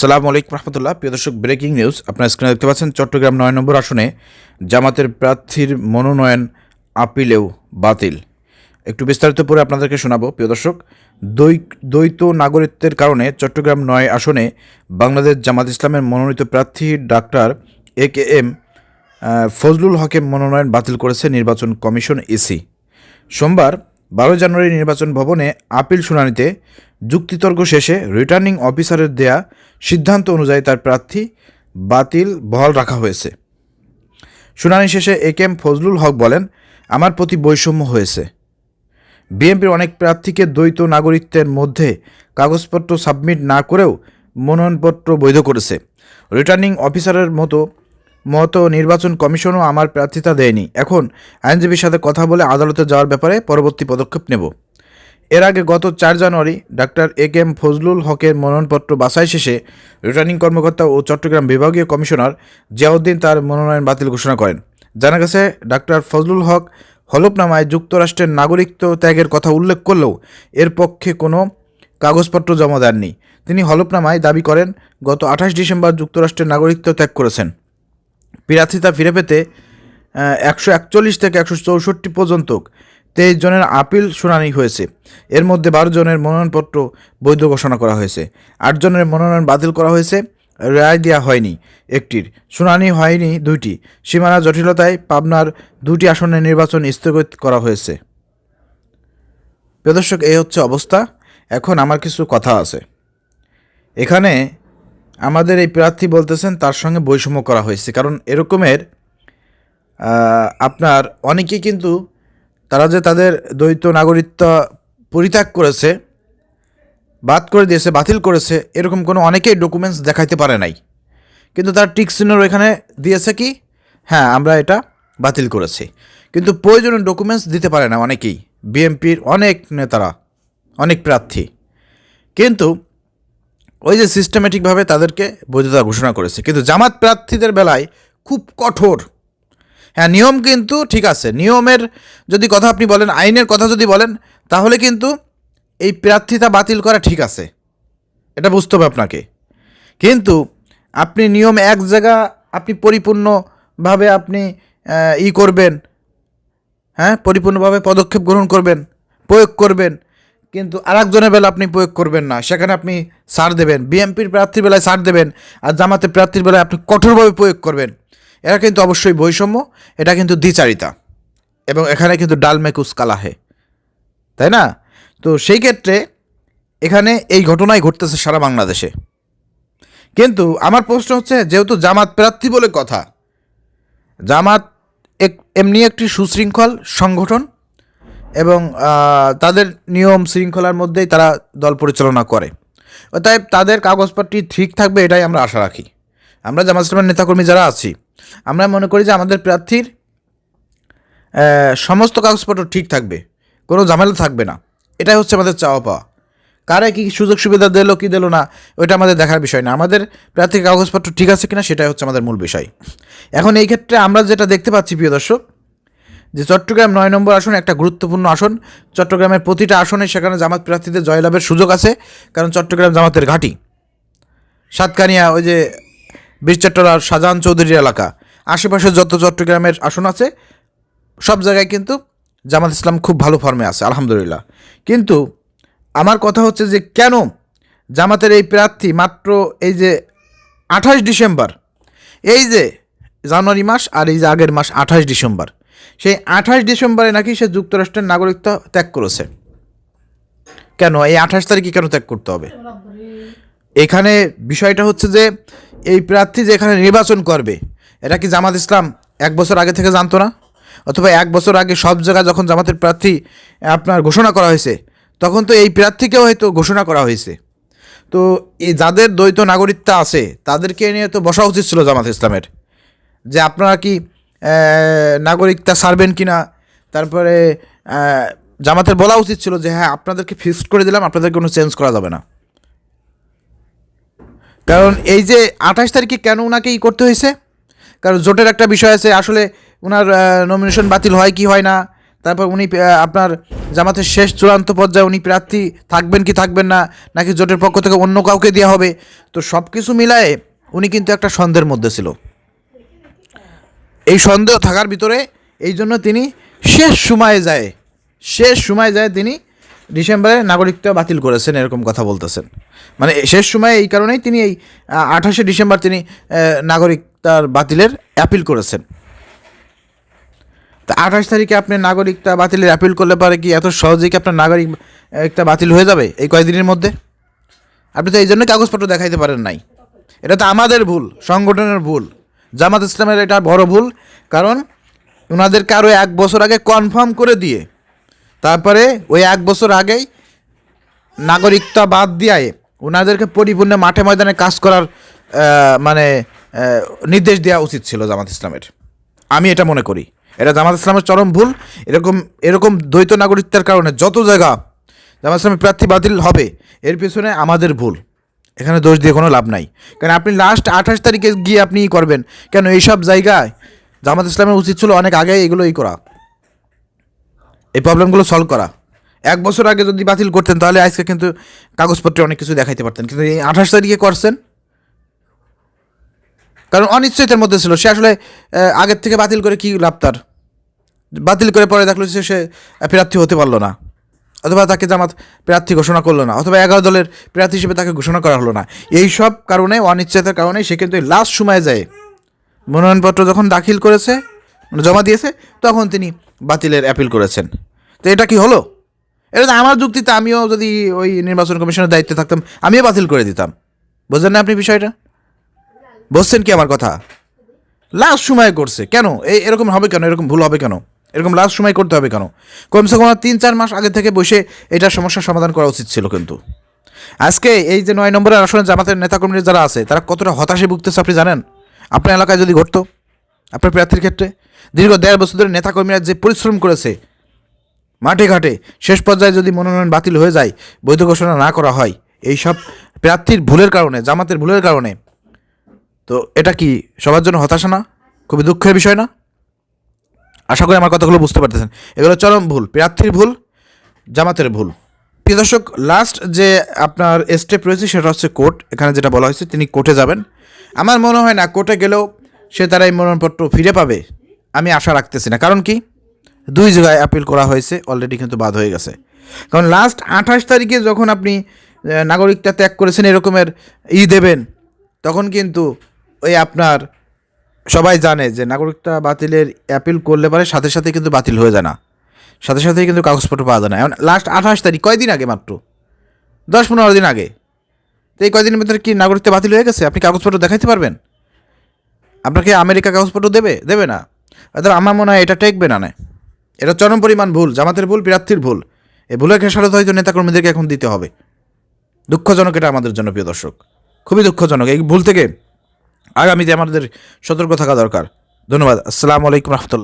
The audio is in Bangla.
আসসালামু আলাইকুম রহমতুল্লাহ। প্রিয় দর্শক, ব্রেকিং নিউজ, আপনার স্ক্রিনে দেখতে পাচ্ছেন চট্টগ্রাম নয় নম্বর আসনে জামাতের প্রার্থীর মনোনয়ন আপিলেও বাতিল। একটু বিস্তারিত পরে আপনাদেরকে শোনাবো। প্রিয় দর্শক দ্বৈ- দ্বৈত নাগরিকত্বের কারণে চট্টগ্রাম নয় আসনে বাংলাদেশ জামাত ইসলামের মনোনীত প্রার্থী doctor A K M Fazlul হকের মনোনয়ন বাতিল করেছে নির্বাচন কমিশন ইসি সোমবার বারো জানুয়ারি নির্বাচন ভবনে আপিল শুনানিতে যুক্তিতর্ক শেষে রিটার্নিং অফিসারের দেয়া সিদ্ধান্ত অনুযায়ী তার প্রার্থী বাতিল বহাল রাখা হয়েছে। শুনানি শেষে এ কে এম ফজলুল হক বলেন, আমার প্রতি বৈষম্য হয়েছে। বিএনপির অনেক প্রার্থীকে দ্বৈত নাগরিকত্বের মধ্যে কাগজপত্র সাবমিট না করেও মনোনয়নপত্র বৈধ করেছে। রিটার্নিং অফিসারের মতো মতো নির্বাচন কমিশনও আমার প্রার্থিতা দেয়নি। এখন আইনজীবীর সাথে কথা বলে আদালতে যাওয়ার ব্যাপারে পরবর্তী পদক্ষেপ নেব। এর আগে গত চার জানুয়ারি doctor A K M Fazlul হকের মনোনয়নপত্র বাছাই শেষে রিটার্নিং কর্মকর্তা ও চট্টগ্রাম বিভাগীয় কমিশনার জিয়াউদ্দিন তার মনোনয়ন বাতিল ঘোষণা করেন। জানা গেছে, ডাক্তার ফজলুল হক হলফনামায় যুক্তরাষ্ট্রের নাগরিকত্ব ত্যাগের কথা উল্লেখ করলেও এর পক্ষে কোনো কাগজপত্র জমা দেননি। তিনি হলফনামায় দাবি করেন, গত আঠাশ ডিসেম্বর যুক্তরাষ্ট্রের নাগরিকত্ব ত্যাগ করেছেন। প্রার্থিতা ফিরে পেতে একশো একচল্লিশ থেকে একশো চৌষট্টি পর্যন্ত তেইশ জনের আপিল শুনানি হয়েছে। এর মধ্যে বারো জনের মনোনয়নপত্র বৈধ ঘোষণা করা হয়েছে। আট জনের মনোনয়ন বাতিল করা হয়েছে, রায় দেওয়া হয়নি একটির। শুনানি হয়নি দুইটি। সীমানা জটিলতায় পাবনার দুটি আসনের নির্বাচন স্থগিত করা হয়েছে। প্রদর্শক এই হচ্ছে অবস্থা। এখন আমার কিছু কথা আছে। এখানে আমাদের এই প্রার্থী বলতেছেন, তার সঙ্গে বৈষম্য করা হয়েছে। কারণ এরকমের আপনার অনেকেই কিন্তু তারা যে তাদের দ্বৈত নাগরিকত্ব পরিত্যাগ করেছে, বাদ করে দিয়েছে, বাতিল করেছে, এরকম কোনো অনেকেই ডকুমেন্টস দেখাইতে পারে নাই। কিন্তু তার টিক চিহ্নর এখানে দিয়েছে কি? হ্যাঁ আমরা এটা বাতিল করেছি। কিন্তু প্রয়োজনীয় ডকুমেন্টস দিতে পারে না অনেকেই। বিএমপির অনেক নেতারা, অনেক প্রার্থী। কিন্তু ওই যে সিস্টেমেটিকভাবে তাদেরকে বৈধতা ঘোষণা করেছে। কিন্তু জামাত প্রার্থীদের বেলায় খুব কঠোর হ্যাঁ নিয়ম কিন্তু ঠিক আছে। নিয়মের যদি কথা আপনি বলেন, আইনের কথা যদি বলেন, তাহলে কিন্তু এই প্রার্থিতা বাতিল করা ঠিক আছে। এটা বুঝতে হবে আপনাকে। কিন্তু আপনি নিয়ম এক জায়গা, আপনি পরিপূর্ণভাবে আপনি ই করবেন হ্যাঁ পরিপূর্ণভাবে পদক্ষেপ গ্রহণ করবেন, প্রয়োগ করবেন, কিন্তু আরেকজনের বেলা আপনি প্রয়োগ করবেন না। সেখানে আপনি সার দেবেন। বিএমপির প্রার্থীর বেলায় সার দেবেন, আর জামাতের প্রার্থীর বেলায় আপনি কঠোরভাবে প্রয়োগ করবেন। এরা কিন্তু অবশ্যই বৈষম্য, এটা কিন্তু দ্বিচারিতা। এবং এখানে কিন্তু ডাল মেকুস কালাহে। তাই না? তো সেই ক্ষেত্রে এখানে এই ঘটনাই ঘটতেছে সারা বাংলাদেশে। কিন্তু আমার প্রশ্ন হচ্ছে, যেহেতু জামাত প্রার্থী বলে কথা, জামাত এক, এমনি একটি সুশৃঙ্খল সংগঠন এবং তাদের নিয়ম শৃঙ্খলার মধ্যেই তারা দল পরিচালনা করে। অতএব তাদের কাগজপত্র ঠিক থাকবে, এটাই আমরা আশা রাখি। আমরা জামাত ইসলামের নেতাকর্মী যারা আছি আমরা মনে করি যে আমাদের প্রার্থীর সমস্ত কাগজপত্র ঠিক থাকবে, কোনো ঝামেলা থাকবে না। এটাই হচ্ছে আমাদের চাওয়া পাওয়া। কারে কী সুযোগ সুবিধা দিলো, কি দিলো না, ওইটা আমাদের দেখার বিষয় না। আমাদের প্রার্থীর কাগজপত্র ঠিক আছে কিনা সেটাই হচ্ছে আমাদের মূল বিষয়। এখন এই ক্ষেত্রে আমরা যেটা দেখতে পাচ্ছি, প্রিয় দর্শক, যে চট্টগ্রাম নয় নম্বর আসন একটা গুরুত্বপূর্ণ আসন। চট্টগ্রামের প্রতিটা আসনে সেখানে জামাত প্রার্থীদের জয়লাভের সুযোগ আছে, কারণ চট্টগ্রাম জামাতের ঘাঁটি। সাতকানিয়া ওই যে বীরচট্টলার শাহজাহান চৌধুরীর এলাকা। আশেপাশে যত চট্টগ্রামের আসন আছে, সব জায়গায় কিন্তু জামাত ইসলাম খুব ভালো ফর্মে আছে, আলহামদুলিল্লাহ। কিন্তু আমার কথা হচ্ছে যে কেন জামাতের এই প্রার্থী মাত্র এই যে আঠাশ ডিসেম্বর, এই যে জানুয়ারি মাস আর এই যে আগের মাস আঠাশ ডিসেম্বর, সেই আঠাশ ডিসেম্বরে নাকি সে যুক্তরাষ্ট্রের নাগরিকত্ব ত্যাগ করেছে। কেন? এই আঠাশ তারিখে কেন ত্যাগ করতে হবে? এখানে বিষয়টা হচ্ছে যে এই প্রার্থী যে এখানে নির্বাচন করবে, এটা কি জামাত ইসলাম এক বছর আগে থেকে জানতো না? অথবা এক বছর আগে সব জায়গায় যখন জামাতের প্রার্থী আপনার ঘোষণা করা হয়েছে, তখন তো এই প্রার্থীকেও হয়তো ঘোষণা করা হয়েছে। তো এই যাদের দ্বৈত নাগরিকত্ব আছে, তাদেরকে নিয়ে তো বসা উচিত ছিল জামাত ইসলামের। যে আপনারা কি নাগরিকতা সারবেন কি না তারপরে জামাতের বলা উচিত ছিল যে হ্যাঁ আপনাদেরকে ফিক্সড করে দিলাম আপনাদের কোনো চেঞ্জ করা যাবে না। কারণ এই যে আঠাশ তারিখে কেন ওনাকে ই করতে হয়েছে? কারণ জোটের একটা বিষয় আছে, আসলে ওনার নমিনেশন বাতিল হয় কি হয় না? তারপর উনি আপনার জামাতের শেষ চূড়ান্ত পর্যায়ে উনি প্রার্থী থাকবেন কি থাকবেন না, নাকি জোটের পক্ষ থেকে অন্য কাউকে দেওয়া হবে? তো সব কিছু মিলায়ে উনি কিন্তু একটা সন্দেহের মধ্যে ছিল। এই সন্দেহ থাকার ভিতরে এই জন্য তিনি শেষ সময়ে যায়, শেষ সময় যায় তিনি ডিসেম্বরে নাগরিকত্ব বাতিল করেছেন, এরকম কথা বলতেছেন। মানে শেষ সময়ে এই কারণেই তিনি এই আঠাশে ডিসেম্বর তিনি নাগরিকতার বাতিলের অ্যাপিল করেছেন। তা আঠাশ তারিখে আপনি নাগরিকতা বাতিলের অ্যাপিল করলে পারে কি এত সহজেই কি আপনার নাগরিকতা বাতিল হয়ে যাবে এই কয়েকদিনের মধ্যে? আপনি তো এই জন্য কাগজপত্র দেখাইতে পারেন নাই। এটা তো আমাদের ভুল, সংগঠনের ভুল। জামাত ইসলামের এটা বড় ভুল, কারণ ওনাদেরকে আরও এক বছর আগে কনফার্ম করে দিয়ে তারপরে ওই এক বছর আগেই নাগরিকতা বাদ দিয়ে ওনাদেরকে পরিপূর্ণ মাঠে ময়দানে কাজ করার মানে নির্দেশ দেওয়া উচিত ছিল জামাত ইসলামের। আমি এটা মনে করি। এটা জামাত ইসলামের চরম ভুল। এরকম এরকম দ্বৈত নাগরিকতার কারণে যত জায়গা জামাত ইসলামের প্রার্থী বাতিল হবে, এর পেছনে আমাদের ভুল। এখানে দোষ দিয়ে কোনো লাভ নাই। কারণ আপনি লাস্ট আঠাশ তারিখে গিয়ে আপনি করবেন। কেন এইসব জায়গায় জামাত ইসলামের উচিত ছিল অনেক আগে এগুলোই করা। এই প্রবলেমগুলো সলভ করা। এক বছর আগে যদি বাতিল করতেন, তাহলে আজকে কিন্তু কাগজপত্রে অনেক কিছু দেখাইতে পারতেন। কিন্তু এই আঠাশ তারিখে করছেন? কারণ অনিশ্চয়তার মধ্যে ছিল। সে আসলে আগের থেকে বাতিল করে কি লাভ তার? বাতিল করে পরে দেখল যে সে প্রার্থী হতে পারল না। অথবা তাকে জামাত প্রার্থী ঘোষণা করল না। অথবা এগারো দলের প্রার্থী হিসেবে তাকে ঘোষণা করা হলো না। এই সব কারণে, অনিশ্চয়তার কারণে সে কিন্তু লাস্ট সময়ে যায়। মনোনয়নপত্র যখন দাখিল করেছে মানে জমা দিয়েছে, তখন তিনি বাতিলের অ্যাপিল করেছেন। তো এটা কি হলো? এটা আমার যুক্তিতে আমিও যদি ওই নির্বাচন কমিশনের দায়িত্বে থাকতাম, আমিও বাতিল করে দিতাম। বুঝলেন না আপনি বিষয়টা? বুঝছেন কি আমার কথা? লাস্ট সময় করছে। কেন? এই এরকম হবে কেন? এরকম ভুল হবে কেন? এরকম লাস্ট সময় করতে হবে কেন? কমসে কম তিন চার মাস আগে থেকে বসে এটা সমস্যার সমাধান করা উচিত ছিল কিন্তু। আজকে এই যে নয় নম্বরের আসলে জামাতের নেতাকর্মীরা যারা আছে, তারা কতটা হতাশে ভুগতেছে আপনি জানেন? আপনার এলাকায় যদি ঘটতো, আপনার প্রার্থীর ক্ষেত্রে? দীর্ঘ দেড় বছর ধরে নেতাকর্মীরা যে পরিশ্রম করেছে, মাঠে ঘাটে শেষ পর্যায়ে যদি মনোনয়ন বাতিল হয়ে যায়, বৈধ ঘোষণা না করা হয়, এই সব প্রার্থীর ভুলের কারণে, জামাতের ভুলের কারণে, তো এটা কি সবার জন্য হতাশা না? খুবই দুঃখের বিষয় না? আশা করি আমার কথাগুলো বুঝতে পারতেছেন। এগুলো চরম ভুল, প্রার্থীর ভুল, জামাতের ভুল। প্রিয় দর্শক লাস্ট যে আপনার স্টেপ রয়েছে সেটা হচ্ছে কোর্ট এখানে যেটা বলা হয়েছে, তিনি কোর্টে যাবেন। আমার মনে হয় না কোর্টে গেলেও সে তারা এই মনোনয়নপত্র ফিরে পাবে। আমি আশা রাখতেছি না। কারণ কি? দুই জায়গায় আপিল করা হয়েছে অলরেডি কিন্তু বাদ হয়ে গেছে। কারণ লাস্ট আঠাশ তারিখে যখন আপনি আহ, নাগরিকতা ত্যাগ করেছেন এরকমের ই দেবেন তখন কিন্তু ওই আপনার সবাই জানে যে নাগরিকতা বাতিলের অ্যাপিল করলে পারে সাথে সাথে কিন্তু বাতিল হয়ে যায় না। সাথে সাথেই কিন্তু কাগজপত্র পাওয়া যায় না। এখন লাস্ট আঠাশ তারিখ কয়দিন আগে মাত্র? দশ পনেরো দিন আগে। তো এই কয়দিনের ভিতরে কি নাগরিকতা বাতিল হয়ে গেছে? আপনি কাগজপত্র দেখাইতে পারবেন? আপনাকে আমেরিকা কাগজপত্র দেবে? দেবে না। অর্থাৎ আমার মনে হয় এটা টেকবে না না। এটা চরম পরিমাণ ভুল, জামাতের ভুল, প্রার্থীর ভুল। এ ভুলের খেসারত হয়তো নেতাকর্মীদেরকে এখন দিতে হবে। দুঃখজনক এটা আমাদের জন্য, প্রিয় দর্শক। খুবই দুঃখজনক। এই ভুল থেকে আগামীতে আমাদের সতর্ক থাকা দরকার। ধন্যবাদ। আসসালামু আলাইকুম রহমতুল্লাহ।